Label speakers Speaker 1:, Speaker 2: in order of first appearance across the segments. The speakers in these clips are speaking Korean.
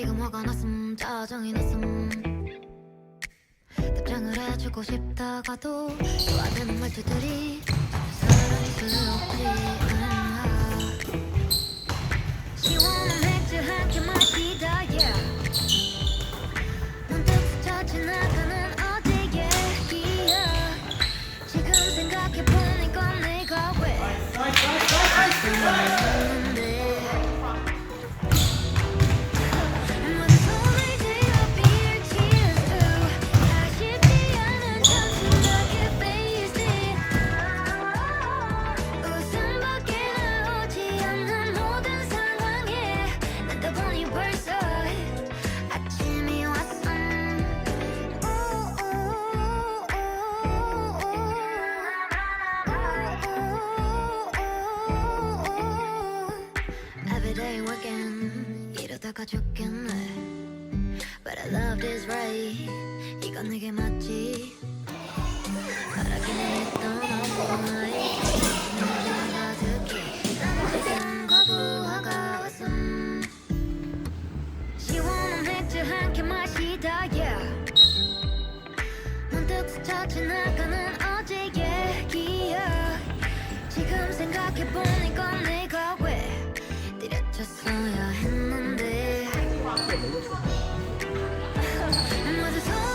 Speaker 1: 지금 화가 났음 짜증이 났음. 답장을 해주고 싶다가도 좋아하는 말투들이 사랑스럽지 않아 시원한 맥주 한캔 마시다 yeah. 문득 스쳐 지나가는 어디의 기억 지금 생각해보는 건 내가 왜? 죽겠 맞아서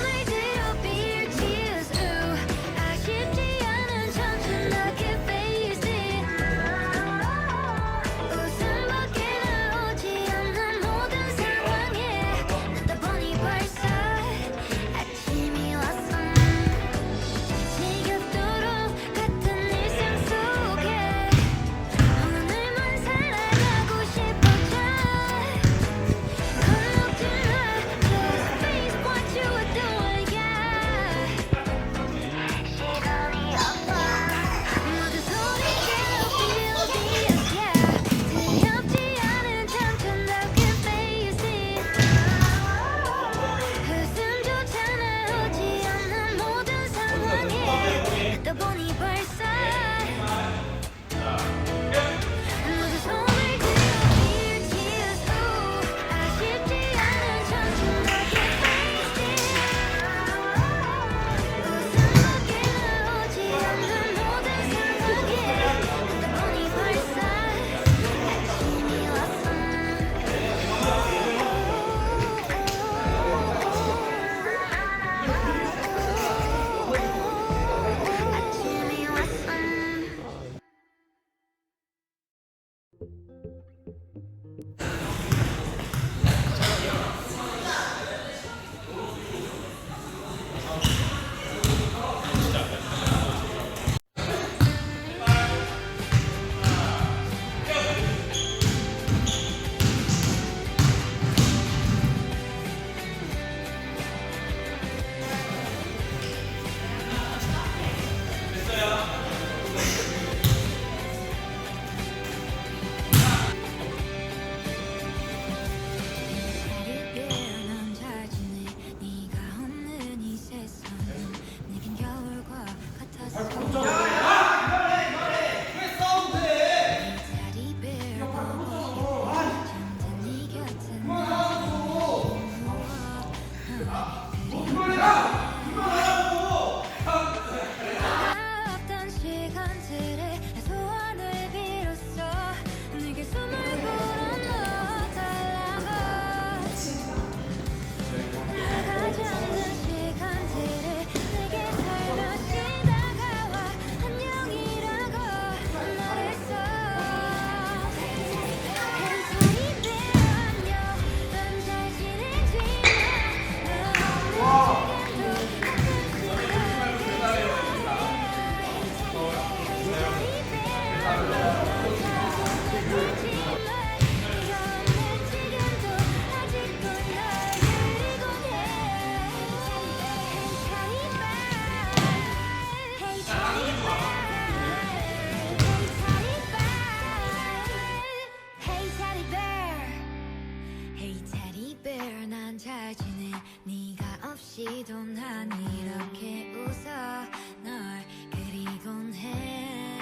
Speaker 1: 난 잘 지내 네가 없이도 난 이렇게 웃어. 널 그리곤 해.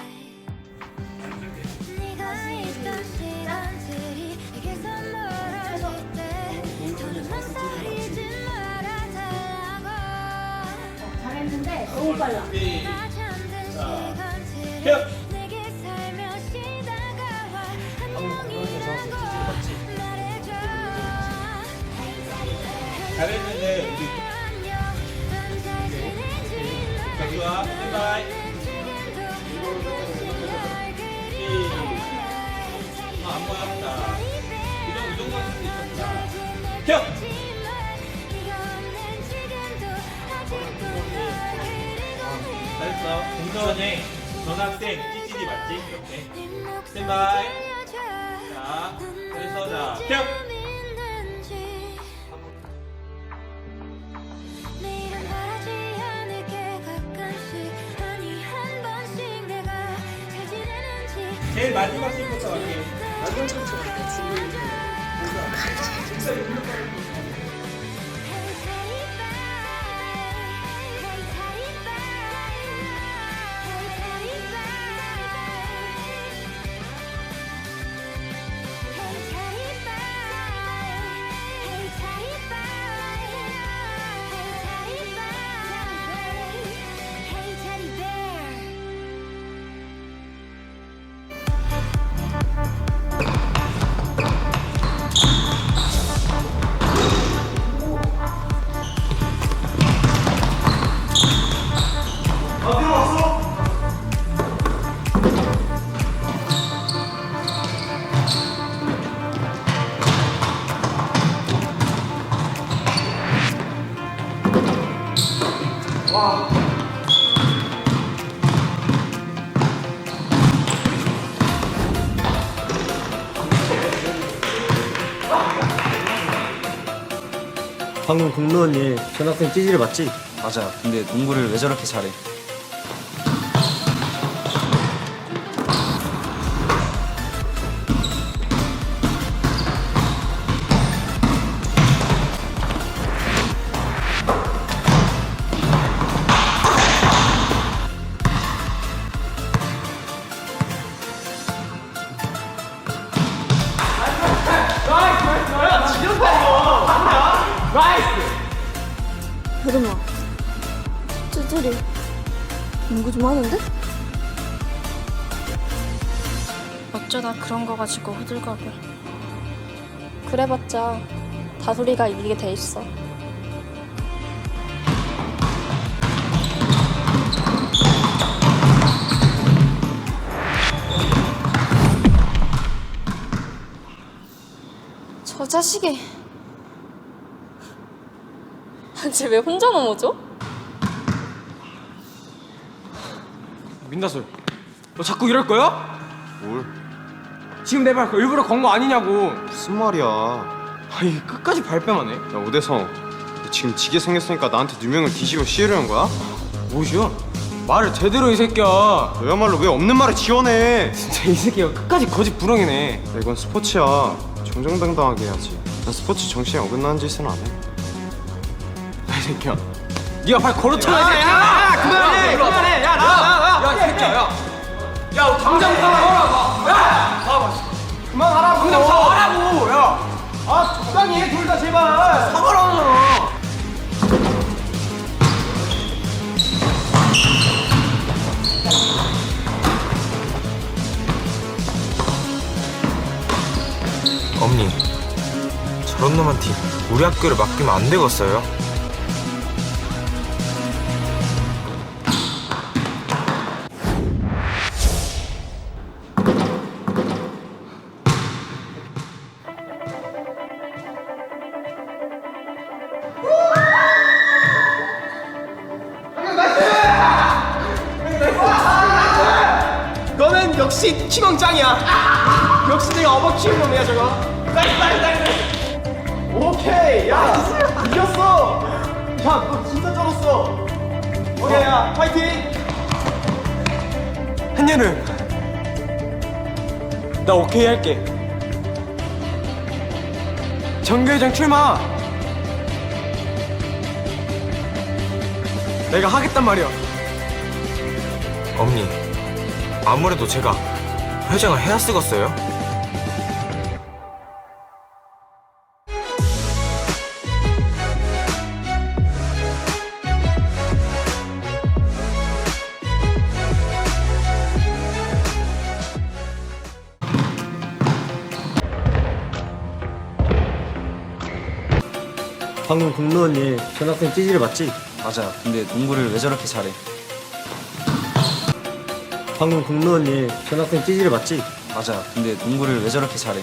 Speaker 1: 네가 있던 시간들이 내게서 멀어질 때
Speaker 2: 더는 망설이지 말아달라고. 어, 잘했는데 너무 빨라. 자, 큐!
Speaker 1: 잘했는데 우리 자, 좋아. 바이바이. 아. 공전에 전학생 찌찌리 맞지? 이렇게. 스탠바이. 자, 그래서 자, 큐. 제일 마지막 씬부터 갈게.
Speaker 3: 방금 공무원 일 전학생 찌질이 맞지?
Speaker 4: 맞아. 근데 농구를 왜 저렇게 잘해?
Speaker 5: 여름아, 찌질이 농구 좀 하는데?
Speaker 6: 어쩌다 그런 거 가지고 호들갑을
Speaker 5: 그래봤자 다솔이가 이기게 돼 있어. 저 자식이 쟤왜 혼자 넘어져?
Speaker 7: 민다솔, 너 자꾸 이럴 거야?
Speaker 8: 뭘?
Speaker 7: 지금 내말 일부러 건 거 아니냐고.
Speaker 8: 무슨 말이야? 야
Speaker 7: 아니 끝까지 발뺌하네.
Speaker 8: 오대성, 너 지금 지게 생겼으니까 나한테 누명을 뒤집어 씌우려는 거야?
Speaker 7: 뭐시여? 말을 제대로 이 새끼야.
Speaker 8: 너야말로 왜 없는 말을 지어내?
Speaker 7: 진짜 이 새끼가 끝까지 거짓 부렁이네.
Speaker 8: 야, 이건 스포츠야. 정정당당하게 해야지. 난 스포츠 정신에 어긋나는 짓은 안 해.
Speaker 7: 이 새끼야. 네가 발 걸어쳐라 이 새끼야. 야, 그만해, 그만해. 야, 나, 나, 나. 야, 이 새끼야, 야. 야, 당장 사과하라고. 야, 사과. 그만하라고. 당장 사과하라고. 야. 아, 적당히 해, 둘 다 제발. 하잖아.
Speaker 9: 엄니 저런 놈한테 우리 학교를 맡기면 안 되겠어요?
Speaker 7: 역시 키왕짱이야. 역시 내가 업어 키운 놈이야 저거. 나이스 나이스 나이스. 오케이 야 이겼어. 야 너 진짜 쩔었어. 오케이 야 파이팅. 한여름 나 오케이 할게. 정교회장 출마. 내가 하겠단 말이야.
Speaker 9: 엄니 아무래도 제가 회장을 해야 쓰겠어요?
Speaker 3: 방금 공무원이 전학생 찌질이 맞지?
Speaker 4: 맞아. 근데 농구를 왜 저렇게 잘해?
Speaker 3: 방금 공무원 일 전학생 찌질이 맞지?
Speaker 4: 맞아. 근데 농구를 왜 저렇게 잘해?